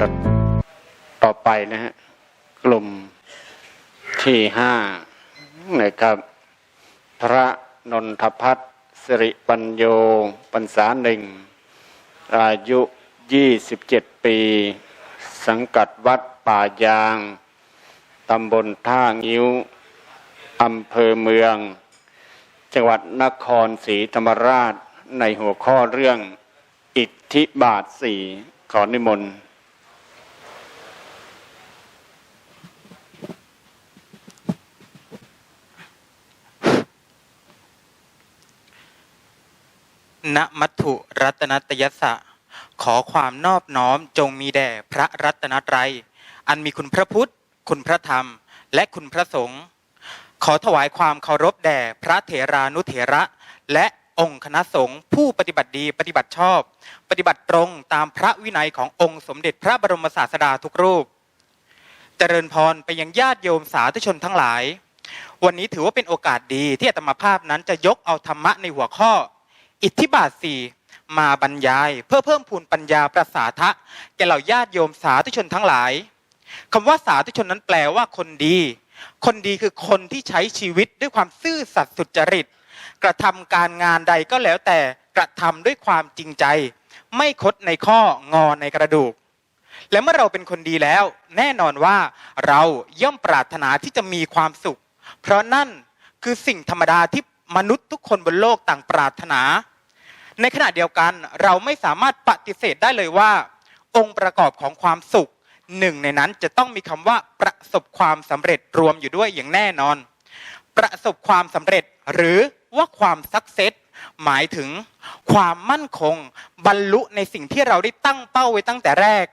ดับต่อไปนะฮะกลุ่มที่ห้านะครับ พระนนทพัฒน์สิริปัญโยปัญษาหนึ่ง อายุ27ปี สังกัดวัดป่ายาง ตำบลท่างิ้ว อำเภอเมือง จังหวัดนครศรีธรรมราชในหัวข้อเรื่องอิทธิบาทสี่ขอนิมนต์ ณมัตถุรัตนตยสะ ขอความนอบน้อมจงมีแด่พระรัตนตรัย อันมีคุณพระพุทธ คุณพระธรรม และคุณพระสงฆ์ ขอถวายความเคารพแด่พระเถรานุเถระ และองค์คณะสงฆ์ผู้ปฏิบัติดีปฏิบัติชอบ ปฏิบัติตรงตามพระวินัยขององค์สมเด็จพระบรมศาสดาทุกรูป เจริญพรไปยังญาติโยมสาธุชนทั้งหลาย วันนี้ถือว่าเป็นโอกาสดีที่อาตมาภาพนั้นจะยกเอาธรรมะในหัวข้อ อิทธิบาทสี่มาบรรยาย เพื่อเพิ่มพูนปัญญาประสาทะแก่เหล่าญาติโยมสาธุชนทั้งหลายคำว่าสาธุชนนั้นแปลว่าคนดี คนดีคือคนที่ใช้ชีวิตด้วยความซื่อสัตย์สุจริต กระทำการงานใดก็แล้วแต่กระทำด้วยความจริงใจ ไม่คดในข้องอในกระดูก และเมื่อเราเป็นคนดีแล้ว แน่นอนว่าเราย่อมปรารถนาที่จะมีความสุข เพราะนั่นคือสิ่งธรรมดาที่มนุษย์ทุกคนบนโลกต่างปรารถนา ในขณะเดียวกันเราไม่สามารถปฏิเสธได้เลยว่า องค์ประกอบของความสุขหนึ่งในนั้นจะต้องมีคำว่าประสบความสำเร็จรวมอยู่ด้วยอย่างแน่นอน ประสบความสำเร็จหรือว่าความสักเซสหมายถึงความมั่นคง บรรลุในสิ่งที่เราได้ตั้งเป้าไว้ตั้งแต่แรก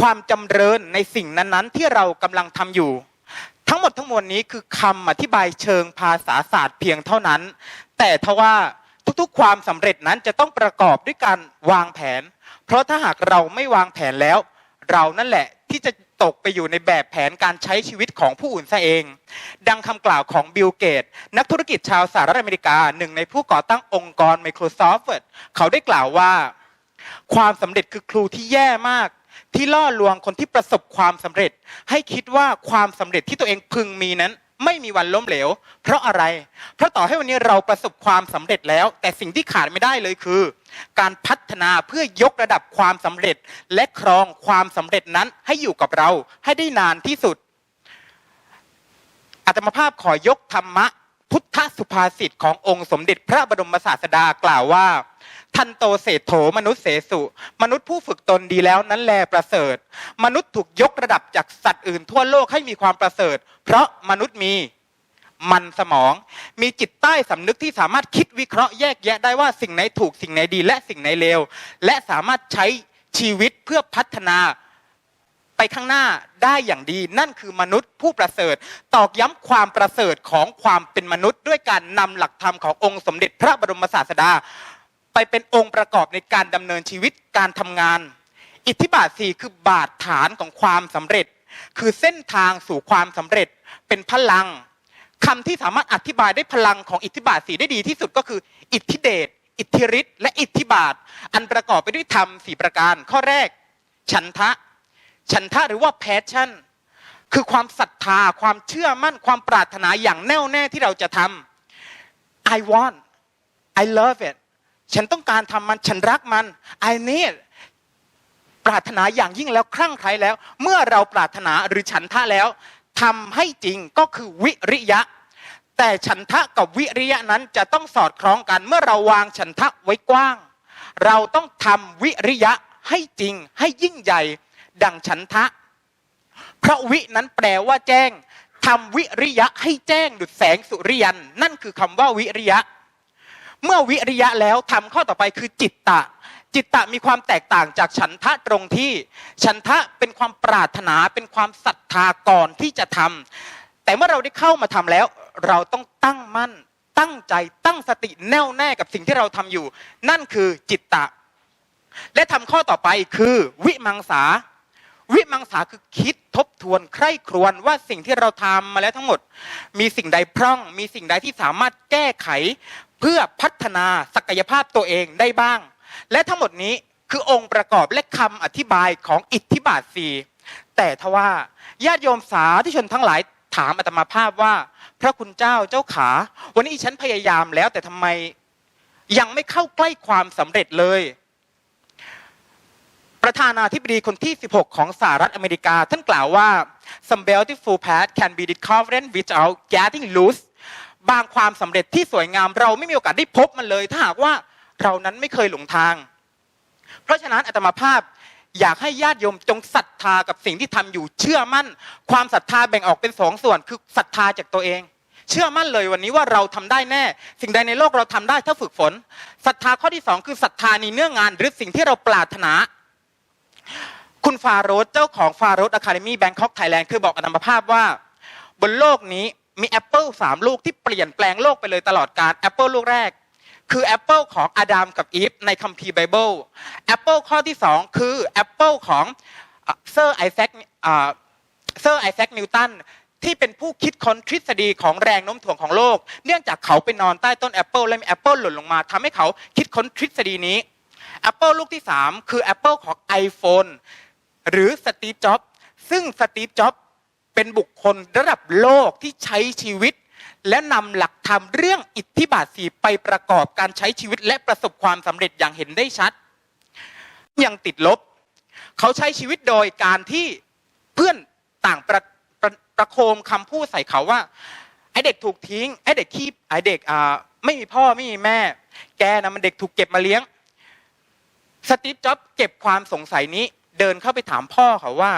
ความจำเริญในสิ่งนั้นๆ ที่เรากำลังทำอยู่ ทั้งหมดทั้งมวลนี้คือคำอธิบายเชิงภาษาศาสตร์เพียงเท่านั้น แต่ทว่า ทุกๆ ความสำเร็จนั้นจะต้องประกอบด้วยการวางแผน เพราะถ้าหากเราไม่วางแผนแล้ว เรานั่นแหละที่จะตกไปอยู่ในแบบแผนการใช้ชีวิตของผู้อื่นซะเอง ดังคำกล่าวของบิลเกต นักธุรกิจชาวสหรัฐอเมริกาหนึ่งในผู้ก่อตั้งองค์กร Microsoft เขาได้กล่าวว่า ความสำเร็จคือครูที่แย่มาก ที่ล่อลวงคนที่ประสบความสำเร็จ ให้คิดว่าความสำเร็จที่ตัวเองพึงมีนั้น ไม่มีวันล้มเหลว เพราะอะไร เพราะต่อให้วันนี้เราประสบความสำเร็จแล้ว แต่สิ่งที่ขาดไม่ได้เลยคือ การพัฒนาเพื่อยกระดับความสำเร็จ และครองความสำเร็จนั้นให้อยู่กับเราให้ได้นานที่สุดอาตมาภาพขอยกธรรมะ พุทธสุภาษิตขององค์สมเด็จพระบรมศาสดากล่าวว่า ทันโตเศรษโถมนุษย์เสสุ มนุษย์ผู้ฝึกตนดีแล้วนั้นแลประเสริฐ มนุษย์ถูกยกระดับจากสัตว์อื่นทั่วโลกให้มีความประเสริฐ เพราะมนุษย์มีมันสมอง มีจิตใต้สำนึกที่สามารถคิดวิเคราะห์แยกแยะได้ว่าสิ่งไหนถูกสิ่งไหนดีและสิ่งไหนเลวและสามารถใช้ชีวิตเพื่อพัฒนา ไปข้างหน้าได้อย่างดี นั่นคือมนุษย์ผู้ประเสริฐ ตอกย้ำความประเสริฐของความเป็นมนุษย์ ด้วยการนำหลักธรรมขององค์สมเด็จพระบรมศาสดา ไปเป็นองค์ประกอบในการดำเนินชีวิตการทำงาน อิทธิบาทสี่คือบาทฐานของความสำเร็จ คือเส้นทางสู่ความสำเร็จเป็นพลังคำที่สามารถอธิบายได้พลังของอิทธิบาทสีได้ดีที่สุดก็คือ อิทธิเดชอิทธิฤทธิ์และอิทธิบาท อันประกอบไปด้วยธรรมสี่ประการ ข้อแรก ฉันทะ ฉันทะหรือว่า passion คือความศรัทธาความเชื่อมั่นความปรารถนาอย่างแน่วแน่ที่เราจะทำ I want I love it ฉันต้องการทำมันฉันรักมัน I need ปรารถนาอย่างยิ่งแล้วคลั่งไคล้แล้ว เมื่อเราปรารถนาหรือฉันทะแล้วทำให้จริงก็คือวิริยะ แต่ฉันทะกับวิริยะนั้นจะต้องสอดคล้องกัน เมื่อเราวางฉันทะไว้กว้าง เราต้องทำวิริยะให้จริงให้ยิ่งใหญ่ ดังฉันทะเพราะวินั้นแปลว่าแจ้งทำวิริยะให้แจ้งดุจแสงสุริยัน นั่นคือคำว่าวิริยะ เมื่อวิริยะแล้วทำข้อต่อไปคือจิตตะ จิตตะมีความแตกต่างจากฉันทะตรงที่ ฉันทะเป็นความปรารถนาเป็นความศรัทธาก่อนที่จะทำแต่เมื่อเราได้เข้ามาทำแล้ว เราต้องตั้งมั่น ตั้งใจตั้งสติแน่วแน่กับสิ่งที่เราทำอยู่ นั่นคือจิตตะ และทำข้อต่อไปคือวิมังสา วิมังสาคือคิดทบทวนใคร่ครวญว่าสิ่งที่เราทำมาแล้วทั้งหมด มีสิ่งใดพร่อง มีสิ่งใดที่สามารถแก้ไข เพื่อพัฒนาศักยภาพตัวเองได้บ้าง และทั้งหมดนี้คือองค์ประกอบและคำอธิบายของอิทธิบาทสีแต่ทว่าญาติโยมสาธุชนทั้งหลายถามอาตมาภาพว่า พระคุณเจ้าเจ้าขา วันนี้ฉันพยายามแล้วแต่ทำไมยังไม่เข้าใกล้ความสำเร็จเลย ประธานาธิบดีคนที่ 16 ของสหรัฐอเมริกา ท่านกล่าวว่า some beautiful path can be discovered without getting lost บางความสำเร็จที่สวยงามเราไม่มีโอกาสได้พบมันเลย ถ้าหากว่าเรานั้นไม่เคยหลงทาง เพราะฉะนั้นอาตมาภาพอยากให้ญาติโยมจงศรัทธากับสิ่งที่ทำอยู่ เชื่อมั่น ความศรัทธาแบ่งออกเป็นสองส่วน คือศรัทธาจากตัวเอง เชื่อมั่นเลยวันนี้ว่าเราทำได้แน่ สิ่งใดในโลกเราทำได้ถ้าฝึกฝนศรัทธาข้อที่สองคือศรัทธาในเนื้องานหรือสิ่งที่เราปรารถนา คุณฟาโรสเจ้าของฟาโรสอะคาเดมี่แบงคอกไทยแลนด์คือบอกอามภาพว่า บนโลกนี้มีแอปเปิลสามลูกที่เปลี่ยนแปลงโลกไปเลยตลอดการแอปเปิลลูกแรก คือแอปเปิลของอาดัมกับอีฟในคัมภีร์ไบเบิลแอปเปิลข้อที่สองคือแอปเปิลของเซอร์ไอแซคเซอร์ไอแซคนิวตันที่เป็นผู้คิดค้นทฤษฎีของแรงโน้มถ่วงของโลก เนื่องจากเขาไปนอนใต้ต้นแอปเปิลและมีแอปเปิลหล่นลงมาทำให้เขาคิดค้นทฤษฎีนี้ Apple ลูกที่ 3 คือ Apple ของ iPhone หรือสตีฟจ็อบซึ่งสตีฟจ็อบเป็นบุคคลระดับโลกที่ใช้ชีวิต และนำหลักธรรมเรื่องอิทธิบาทสีไปประกอบการใช้ชีวิตและประสบความสำเร็จอย่างเห็นได้ชัด ยังติดลบ เขาใช้ชีวิตโดยการที่เพื่อนต่างประประประโคมคำพูดใส่เขาว่าไอเด็กถูกทิ้งไอเด็กขี้ไอเด็กอ่าไม่มีพ่อไม่มีแม่ แกนะมันเด็กถูกเก็บมาเลี้ยง สตีฟจ็อบเก็บความสงสัยนี้ เดินเข้าไปถามพ่อเขาว่า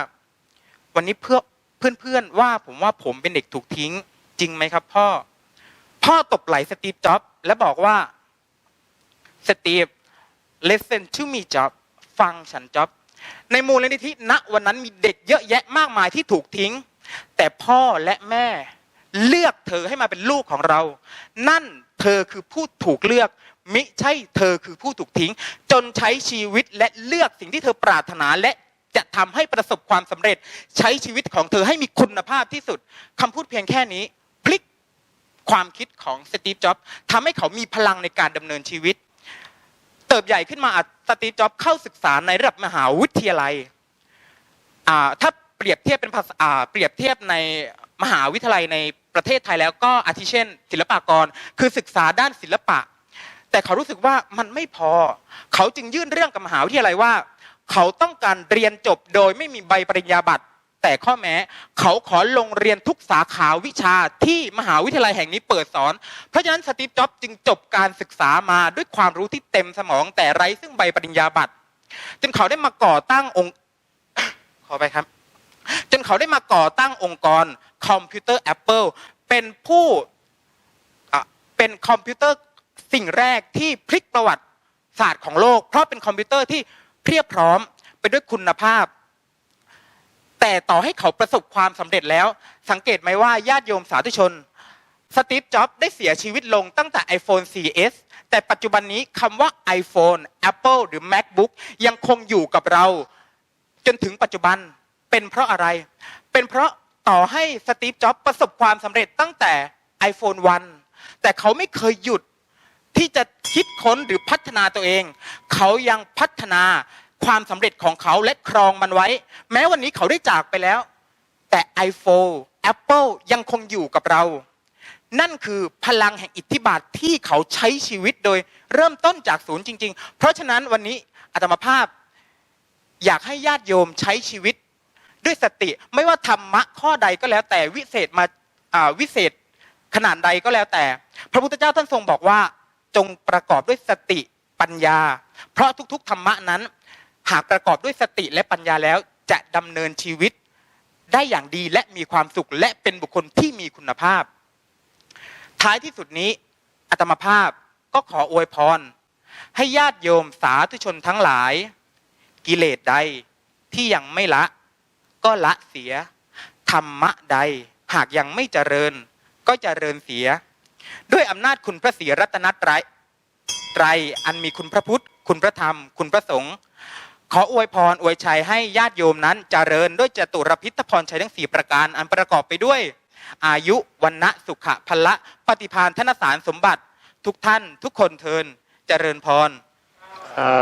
วันนี้เพื่อเพื่อนๆว่าผมว่าผมเป็นเด็กถูกทิ้ง จริงไหมครับ พ่อ พ่อตบไหลสตีฟจ็อบและบอกว่าสตีฟ listen to me จ็อบฟังฉันจ็อบในมูลนิธิณวันนั้นมีเด็กเยอะแยะมากมายที่ถูกทิ้ง แต่พ่อและแม่เลือกเธอให้มาเป็นลูกของเรา นั่นเธอคือผู้ถูกเลือก มิใช่เธอคือผู้ถูกทิ้ง จนใช้ชีวิตและเลือกสิ่งที่เธอปรารถนาและจะทำให้ประสบความสำเร็จ ใช้ชีวิตของเธอให้มีคุณภาพที่สุดคำพูดเพียงแค่นี้ พลิกความคิดของสตีฟจ็อบส์ทำให้เขามีพลังในการดำเนินชีวิต เติบใหญ่ขึ้นมาสตีฟจ็อบส์เข้าศึกษาในระดับมหาวิทยาลัยถ้าเปรียบเทียบเป็นภาษาอ่าเปรียบเทียบในมหาวิทยาลัยในประเทศไทยแล้วก็อาทิเช่น ศิลปากร คือศึกษาด้านศิลปะ แต่เขารู้สึกว่ามันไม่พอ เขาจึงยื่นเรื่องกับมหาวิทยาลัยว่า เขาต้องการเรียนจบโดยไม่มีใบปริญญาบัตรแต่ข้อแม้เขาขอลงเรียนทุกสาขาวิชาที่มหาวิทยาลัยแห่งนี้เปิดสอน เพราะฉะนั้นสตีฟ จ็อบส์จึงจบการศึกษามาด้วยความรู้ที่เต็มสมอง แต่ไร้ซึ่งใบปริญญาบัตรจนเขาได้มาก่อตั้งองค์ขอไปครับ จนเขาได้มาก่อตั้งองค์กรคอมพิวเตอร์ Apple เป็นผู้อะเป็นคอมพิวเตอร์ สิ่งแรกที่พลิกประวัติศาสตร์ของโลก เพราะเป็นคอมพิวเตอร์ที่เพียบพร้อมไปด้วยคุณภาพ แต่ต่อให้เขาประสบความสำเร็จแล้ว สังเกตไหมว่าญาติโยมสาธุชนสตีฟจ็อบส์ได้เสียชีวิตลงตั้งแต่ iPhone 4S แต่ปัจจุบันนี้คำว่า iPhone Apple หรือ MacBook ยังคงอยู่กับเรา จนถึงปัจจุบันเป็นเพราะอะไร เป็นเพราะต่อให้สตีฟจ็อบส์ประสบความสำเร็จตั้งแต่ iPhone 1 แต่เขาไม่เคยหยุด ที่จะคิดค้นหรือพัฒนาตัวเอง เขายังพัฒนาความสำเร็จของเขาและครองมันไว้ แม้วันนี้เขาได้จากไปแล้ว แต่ iPhone Apple ยังคงอยู่กับเรา นั่นคือพลังแห่งอิทธิบาทที่เขาใช้ชีวิตโดยเริ่มต้นจากศูนย์จริง ๆ เพราะฉะนั้นวันนี้อาตมาภาพ อยากให้ญาติโยมใช้ชีวิตด้วยสติไม่ว่าธรรมะข้อใดก็แล้วแต่วิเศษมาอ่าวิเศษขนาดใดก็แล้วแต่ พระพุทธเจ้าท่านทรงบอกว่า จงประกอบด้วยสติปัญญา เพราะทุกๆธรรมะนั้น หากประกอบด้วยสติและปัญญาแล้วจะดำเนินชีวิตได้อย่างดีและมีความสุขและเป็นบุคคลที่มีคุณภาพ ท้ายที่สุดนี้อาตมาภาพก็ขออวยพร ให้ญาติโยมสาธุชนทั้งหลาย กิเลสใดที่ยังไม่ละ ก็ละเสีย ธรรมะใดหากยังไม่เจริญ ก็เจริญเสีย ด้วยอำนาจคุณพระศรีรัตนตรัยไตรอันมีคุณพระพุทธ คุณพระธรรม คุณพระสงฆ์ขออวยพรอวยชัยให้ญาติโยมนั้นเจริญด้วยจตุรพิทพรชัยทั้งสี่ประการอันประกอบไปด้วย อายุวันนะสุขะพละปฏิพานธนสารสมบัติ ทุกท่านทุกคนเทินเจริญพรสสา